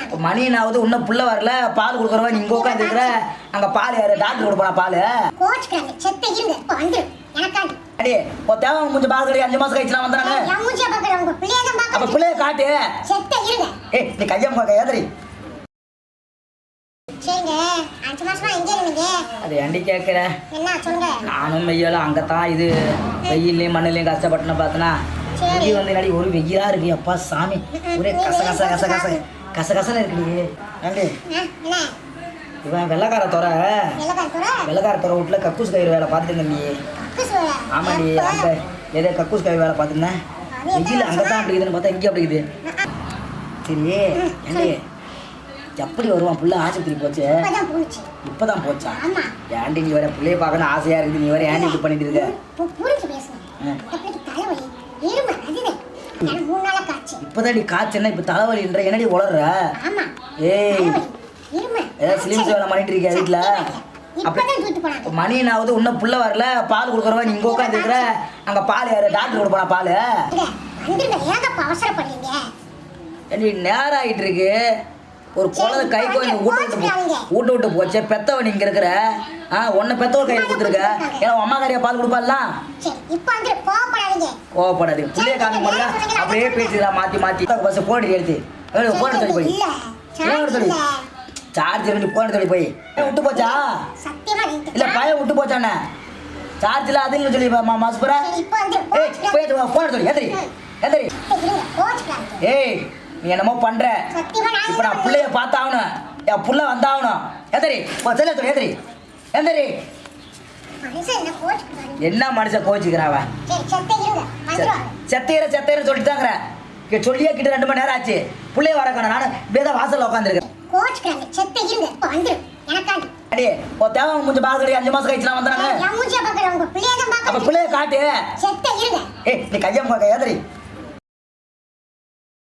போனாங்க மணினாவது இன்னும் புள்ள வரல பால் கொடுக்குறவன் நீ இங்க உட்காந்துருக்குற அங்க பால் யாரு டாக்டர் கொடுப்பானா பால்? இப்ப அடி ஒரு தேவை கொஞ்சம் பால் கடி அஞ்சு மாசம் கழிச்சுலாம் தான் அப்ப பிள்ளைய காட்டு. ஏய் நீ மாசமா எங்க இருந்தீங்க? அது ஏண்டி நானும் வெயிலும் அங்கே தான் இது வெயிலையும் மண்ணிலையும் கஷ்டப்பட்டுன்னு பார்த்தனா. இங்கே வந்து ஒரு வெயிலா இருக்கு. அப்பா சாமி. ஒரே கச கச கச கச. கச கசன்னு இருக்குடி. ஏண்டி? ஆ, என்ன இவன் வெள்ளக்கார துறை. வெள்ளக்கார துறை வீட்டில் கக்கூஸ் கயிறு வேலை பார்த்துட்டு இருந்த நீ. ஆமாடி அந்த ஏதோ கக்கூஸ் கயிறு வேலை பார்த்துருந்தேன். வெயில் அங்கே தான் அப்படி இருக்குதுன்னு பார்த்தா இங்கே அப்படி இருக்குது. சரி ஏண்டி? எப்படி வருவான் புள்ள? ஆஸ்பத்திரி போச்சு? இப்பதான் போச்சா? ஏண்டி நீ வேற பிள்ளைய பார்க்கணும் ஆசையா இருக்குது. நீ வேற ஏண்டி இது பண்ணிட்டு இருக்க? மூணு நாளா காய்ச்சி இப்போ தலைவலின்ற என்னடி உளர்ற? ஆமா. ஏய். ஏதாவது ஸ்லிம்ஸ் வேலை பண்ணிட்டு இருக்கியா வீட்டில் போனாங்க. மணினாவது இன்னும் புள்ள வரல பால் கொடுக்குறவன் நீ இங்கே உட்காந்துருக்குற அங்கே பால் யாரு? டாக்டர் கொடுப்பானா பால்? ஏண்டி நேரம் ஆகிட்டு இருக்கு. ஒரு குழந்தை கை கோயில் வீட்டை விட்டு போ- வீட்டை போச்சு. பெத்தவன் இங்கே இருக்கிற ஆ உன்னை பெத்தவ கையில் கொடுத்துருக்க. ஏன்னா அம்மா கறியா பால் கொடுப்பாலாம் கோவப்படாதீங்க. கோவப்படாது பிள்ளைய காமிக்க முடியல அப்படியே பேசிடா மாற்றி மாற்றி பஸ் போன் எடுத்து போன் சொல்லி போய். இல்ல. போன் இல்ல. சார்ஜ் ரெண்டு போன் சொல்லி போய். விட்டு போச்சா? நீங்க இல்ல பையன் விட்டு போச்சானே? சார்ஜ்ல அதுன்னு சொல்லி மா- மாசுபுரா சரி, இப்போ வந்து ஏய் போய் போன் சொல்லி எதிரி எதிரி ஏய் நீ என்னமோ பண்ற. நான் இப்ப நான் புள்ளைய பார்த்தாகணும். என் புள்ள வந்தாகணும். எதிரி போ செல்ல எதிரி எந்திரி. மனுஷன் என்ன மனுஷன் கோச்சிக்கிறாவ? சரி செத்த இருங்க. வந்துருவாங்க செத்தையிற செத்தையிற சொல்லிட்டு தாங்கிற சொல்லியே கிட்ட ரெண்டு மணி நேரம் ஆச்சு. புள்ளைய வரக்கணும் நான் இப்படியே தான் வாசல்ல உட்காந்துருக்கேன் அடி தேவை பால் கடி அஞ்சு மாசம் கழிச்சுலாம் வந்தானே என் மூஞ்சிய பாக்குற உங்க பிள்ளைய தான் அப்ப பிள்ளைய காட்டு. ஏய் நீ கையம் ஏதறி